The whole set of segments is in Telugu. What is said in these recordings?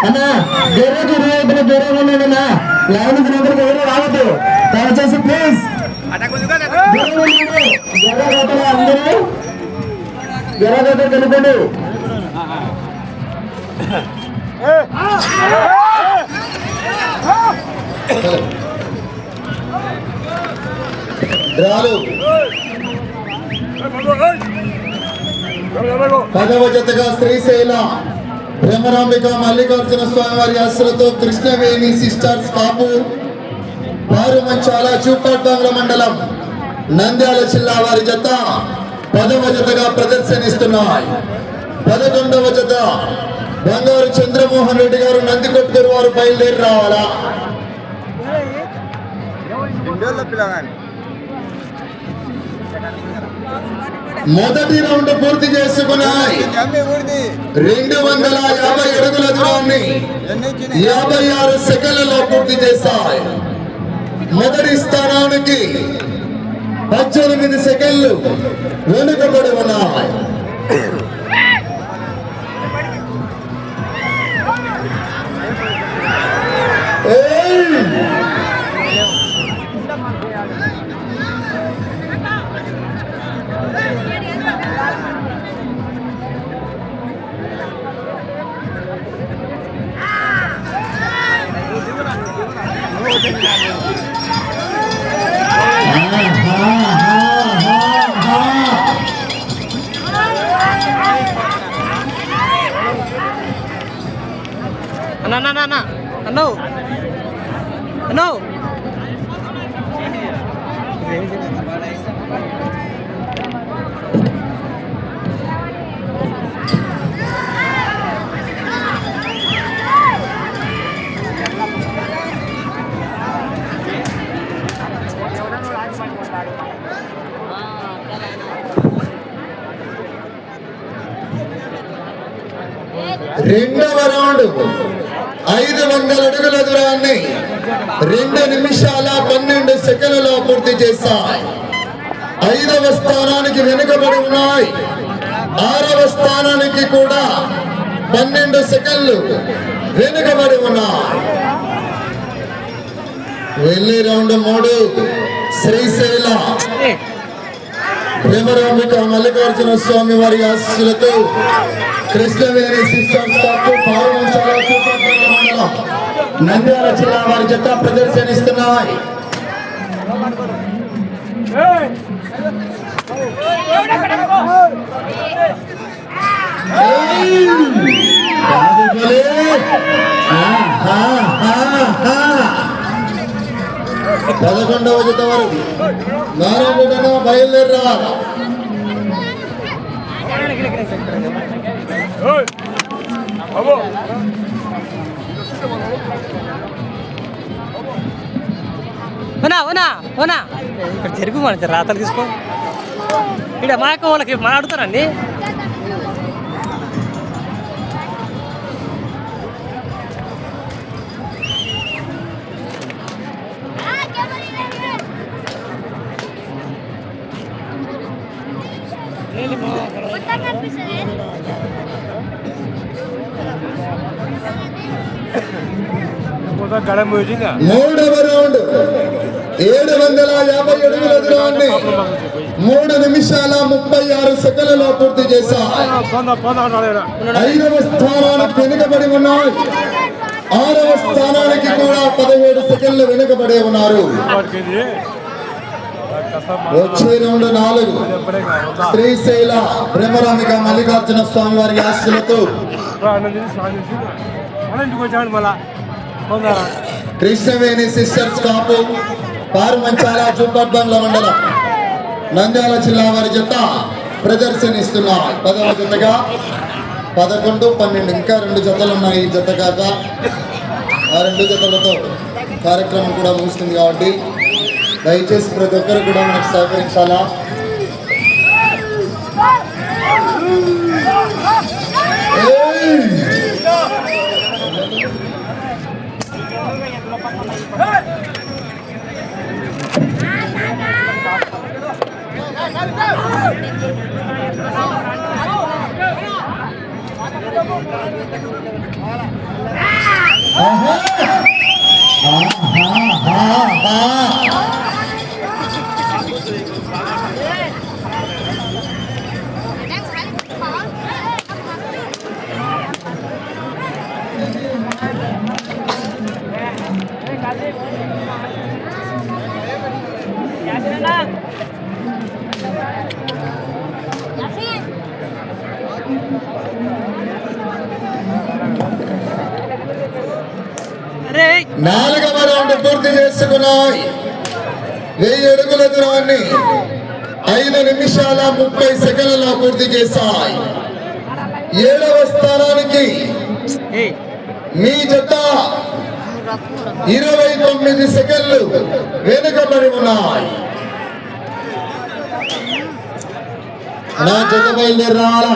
అన్నా గెర్రెకి ఇరువైపున దూరం ఉండండి అన్న లైన్ లోపలికి ఎవరు రావద్దు దయచేసి ప్లీజ్ దూరం ఉండండి గెర్ర కోతలు అందరూ గెర్ర కోత తెలుపండి డ్రాలు పదవ జతగా శ్రీశైల భ్రమరాంబిక మల్లికార్జున స్వామి వారి కృష్ణవేణి సిస్టర్స్ కాపు వారు మంచాల బంగ్లా మండలం నంద్యాల జిల్లా వారి జత పదవ జతగా ప్రదర్శనిస్తున్నాయి. పదకొండవ జత బంగారు చంద్రమోహన్ రెడ్డి గారు నందికొట్కూరు వారు బయలుదేరి రావాలా? మొదటి రౌండ్ పూర్తి చేసుకున్నాయి. రెండు వందల యాభై అడుగుల దూరాన్ని యాభై ఆరు సెకండ్లలో పూర్తి చేశాయి మొదటి స్థానానికి పద్దెనిమిది సెకండ్లు వెనుకబడి ఉన్నాయి. igreja. రెండు నిమిషాల పన్నెండు సెకండ్లలో పూర్తి చేశాయి ఐదవ స్థానానికి వెనుకబడి ఉన్నాయి. ఆరవ స్థానానికి కూడా పన్నెండు సెకండ్లు వెనుకబడి ఉన్నాయి. వెళ్ళి రౌండ్ మూడు. శ్రీశైల భీమరాంబిక మల్లికార్జున స్వామి వారి ఆశీస్సులతో కృష్ణవేణి సిస్టర్స్ తప్పు పాల్గొంచాల మండలం నంద్యాల జిల్లా వారి జత ప్రదర్శనిస్తున్నాయి. పదకొండవ జత వరకు నారాయణ బయలుదేరి రావాలి ఉనా ఉనా ఇక్కడ జరుగు మన రాతలు తీసుకో. ఇక్కడ మా అక్క వాళ్ళకి మాట్లాడుతారండి మూడవ రౌండ్. ఏడు వందల యాభై అడుగుల దూరాన్ని మూడు నిమిషాల ముప్పై ఆరు సెకండ్లలో పూర్తి చేశా. ఐదవ స్థానానికి వెనుకబడి ఉన్నాయి ఆరవ స్థానానికి కూడా పదిహేడు సెకండ్లు వెనుకబడి ఉన్నారు. వచ్చే రౌండ్ నాలుగు. శ్రీశైల బ్రహ్మరామిక మల్లికార్జున స్వామి వారి ఆశలతో కృష్ణవేణి సిస్టర్స్ కాపు. పారుమంచాల చూపర్బంగ్ల మండలం. నంద్యాల జిల్లా వారి జత ప్రదర్శనిస్తున్నారు పదవ జతగా పదకొండు పన్నెండు ఇంకా రెండు జతలు ఉన్నాయి ఈ జత కాక. ఆ రెండు జతలతో కార్యక్రమం కూడా ముగుస్తుంది కాబట్టి దయచేసి ప్రతి ఒక్కరు కూడా మనకు సహకరించాలా? Ah, ah, ah, ah, ah. అడుగుల ఐదు నిమిషాల ముప్పై సెకండ్లలో పూర్తి చేశాయి. ఏడవ స్థానానికి మీ జత ఇరవై తొమ్మిది సెకండ్లు వెనుకబడి ఉన్నాయి. నా జత బయలుదేరాలా?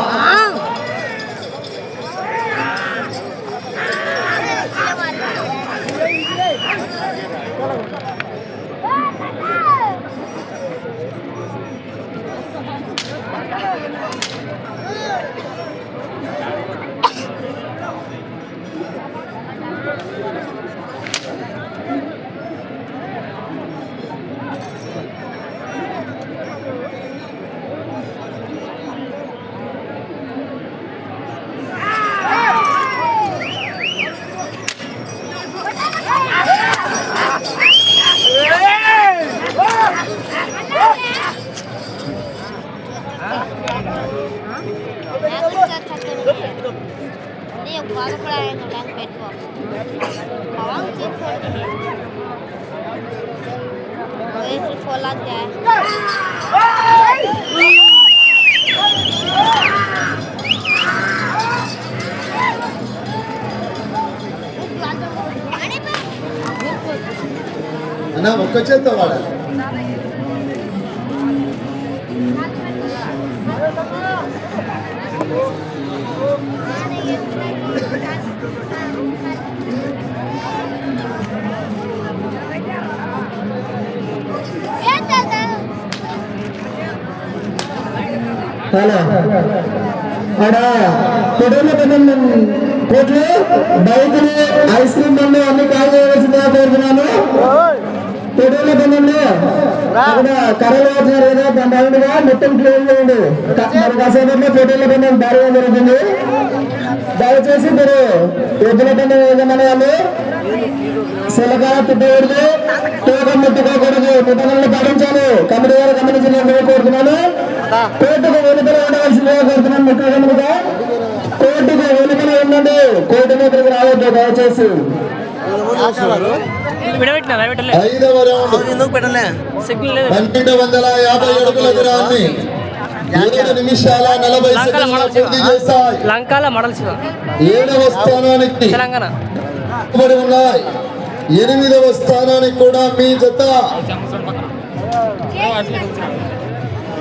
అన్నా ఒక్క చేత వాడాలి హలో ఆడ పొడవుల పన్నెండు కోట్లు బైకులు ఐస్ క్రీమ్ బండ్లు అన్ని కాల్ చేయవలసిందిగా కోరుతున్నాను పొడవుల పన్నెండు కరోనా కర్రలు దాని రౌండ్గా మొత్తం క్లీన్ చేయండి మరి కాసేపట్లో పొడవుల పండుగ భారీగా జరుగుతుంది. దయచేసి మీరు ఎద్దుల పండుగ యజమాని వాళ్ళు శిలకాల తిట్టకూడదు తూకం ముట్టుకోకూడదు నిబంధనలు పాటించాలి. కమిటీ గారు గమనించినట్లుగా కోరుతున్నాను. కోర్టుకు వెనుకలు ఉండవలసిందిగా కోరుతున్నాను ముఖ్యమంత్రిగా కోర్టుకు వెనుకలు ఉండండి. కోర్టు మీదకి రావద్దు దయచేసి. ఐదవ రౌండ్. సిగ్నల్ లేదు. పన్నెండు వందల యాభై అడుగుల దూరాన్ని ఏడు నిమిషాల నలభై లంకాల సెకండ్ల మడల్ పూర్తి చేశాయి. లంకాల మడల్ శివ ఏడవ స్థానానికి తెలంగాణ. ఉన్నాయి. ఎనిమిదవ స్థానానికి కూడా మీ జత.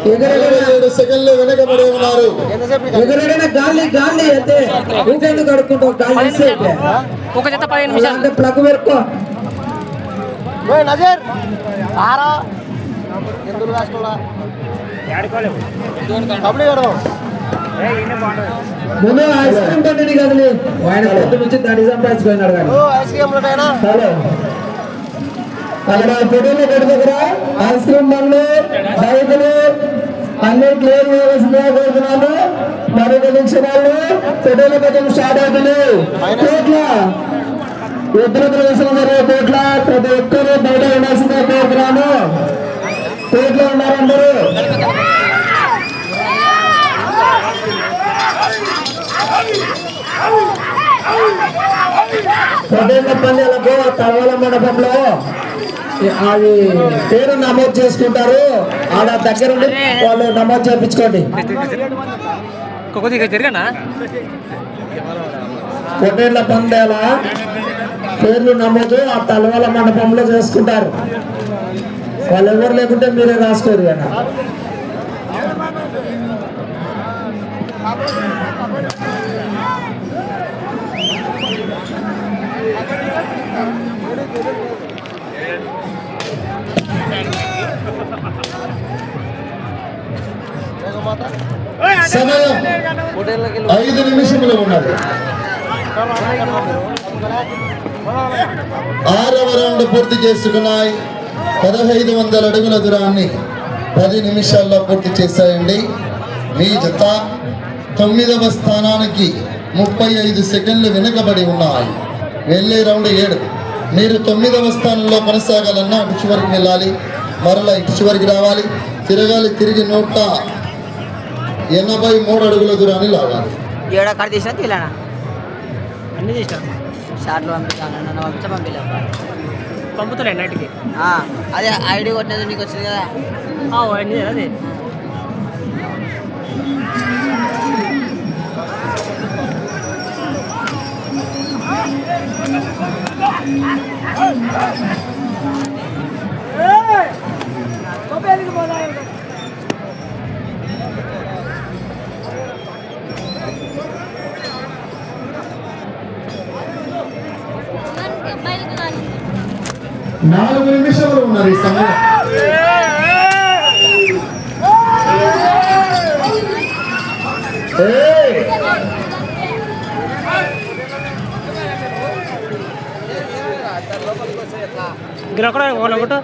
ఏడు సెకండ్లు వెనకబడి ఉన్నారు. ఎదురైనా గాలి గాలి అయితే ఊకెందుకు కడుక్కుంటావు గాలి ఒక జత పదిహేను నిమిషాలు. అంటే ప్లగ్ పెట్టుకో. ముందు ఐస్ క్రీమ్ బండి కదలి ఆయన పొద్దు నుంచి కానీ హలో అక్కడ పొట్టులో కొడు దగ్గర ఐస్ క్రీమ్ బండ్లు బైకులు అన్ని క్లియర్ చేయవలసిందిగా కోరుతున్నాను. మరొక నిమిషాలు పొట్టుల కొంచెం స్టార్ట్ అవుతుంది. కోట్ల ఇద్దరు ప్రదర్శన జరిగే కోట్ల ప్రతి ఒక్కరు బయట ఉండాల్సిందిగా కోరుతున్నాను. కోట్లో ఉన్నారందరూ అందరూ. పొద్దున్న పందాలకు తలవల మండపంలో అది పేరు నమోదు చేసుకుంటారు. ఆడ దగ్గరుండి వాళ్ళు నమోదు చేయించుకోండి. పొట్టేళ్ళ పందేల పేర్లు నమోదు ఆ తలవల మండపంలో చేసుకుంటారు. వాళ్ళు ఎవరు లేకుంటే మీరే రాసుకోరు కదా సమయం ఐదు నిమిషములు ఉన్నది. ఆరవ రౌండ్ పూర్తి చేసుకున్నాయి. పదహైదు వందల అడుగుల దూరాన్ని పది నిమిషాల్లో పూర్తి చేశాయండి. మీ జత తొమ్మిదవ స్థానానికి ముప్పై ఐదు సెకండ్లు వెనుకబడి ఉన్నాయి. వెళ్ళే రౌండ్ ఏడు. మీరు తొమ్మిదవ స్థానంలో కొనసాగాలన్నా అటు చివరికి వెళ్ళాలి. మరలా ఇటు చివరికి రావాలి. తిరగాలి. తిరిగి నూట ఎనభై మూడు అడుగుల దూరాన్ని లాగాలి ఏడ కడ తీసినా తీలానా అన్నీ చేసినాను షార్ట్లు పంపిస్తాను నన్ను పంపించా పంపిలే పంపుతలే నైట్కి అదే ఐడి కొట్టినది నీకు వచ్చింది కదా అన్నీ అదే బయలుకు నాలుగు నిమిషములు ఉన్నారు ఈ సమయం గిరొక్కడ ఒకటి ఒకటి.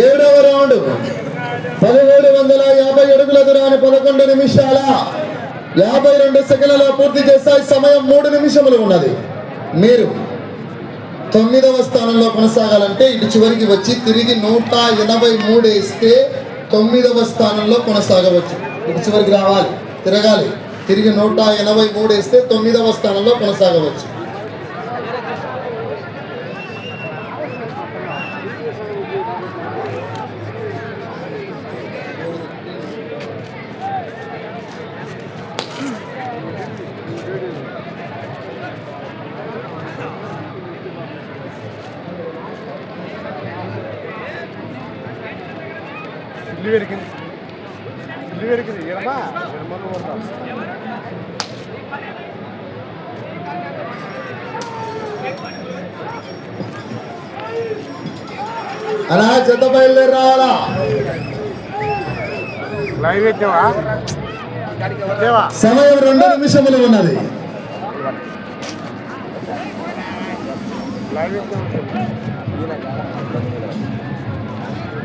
ఏడవ రౌండ్. పదిహేడు వందల యాభై అడుగుల దూరాన్ని పదకొండు నిమిషాల యాభై రెండు సెకండ్లలో పూర్తి చేస్తాయి సమయం మూడు నిమిషములు ఉన్నది. మీరు తొమ్మిదవ స్థానంలో కొనసాగాలంటే ఇటు చివరికి వచ్చి తిరిగి నూట ఎనభై మూడు వేస్తే తొమ్మిదవ స్థానంలో కొనసాగవచ్చు. ఇటు చివరికి రావాలి తిరగాలి. తిరిగి నూట ఎనభై మూడు వేస్తే తొమ్మిదవ స్థానంలో కొనసాగవచ్చు. పెరిగింది ఇల్లు పెరిగింది ఎడమా ఎడమను కొడతాం. అలా చెత్త బయలుదేరి రావాలా లైవ్ దేవా సమయం రెండు నిమిషములు ఉన్నది. లైవ్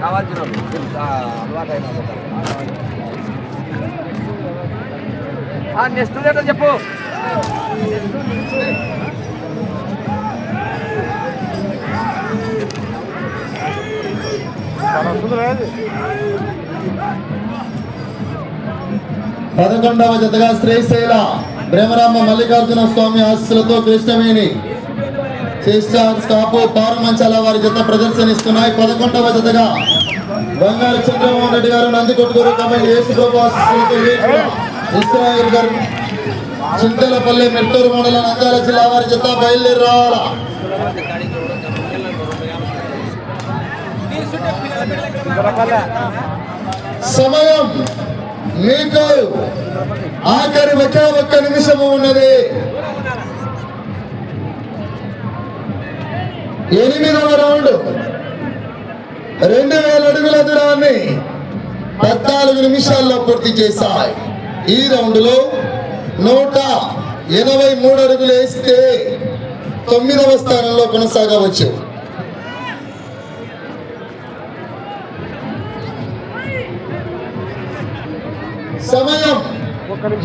పెట్టావా నెక్స్ట్ లేదో చెప్పు. పదకొండవ జతగా శ్రీశైల బ్రహ్మరామ మల్లికార్జున స్వామి ఆశీస్సులతో కృష్ణవేణి సిస్టర్స్ కాపు పారమంచాల వారి జత ప్రదర్శనిస్తున్నాయి. పదకొండవ జతగా బంగారు చంద్రమోహన్ రెడ్డి గారు నందికొట్టుకూరు కమిటీ యేసుప్రభు ఇస్రాయిల్ గారు చింతలపల్లి మెట్టూరు మండలం నంద్యాల జిల్లా వారి జత బయలుదేరి రావాలా సమయం మీకు ఆఖరి ఒకే ఒక్క నిమిషము ఉన్నది. ఎనిమిదవ రౌండ్. రెండు వేల అడుగుల దూరాన్ని పద్నాలుగు నిమిషాల్లో పూర్తి చేశాయి. ఈ రౌండ్లో నూట ఎనభై మూడు అడుగులు వేస్తే తొమ్మిదవ స్థానంలో కొనసాగవచ్చు. సమయం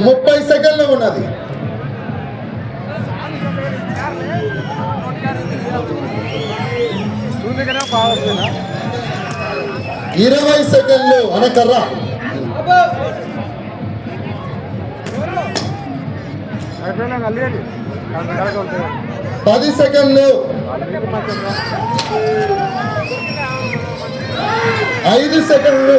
ముప్పై సెకండ్లు ఉన్నది. కదా బాగా ఇరవై సెకండ్లు అనకర్రా పది సెకండ్లు. ఐదు సెకండ్లు.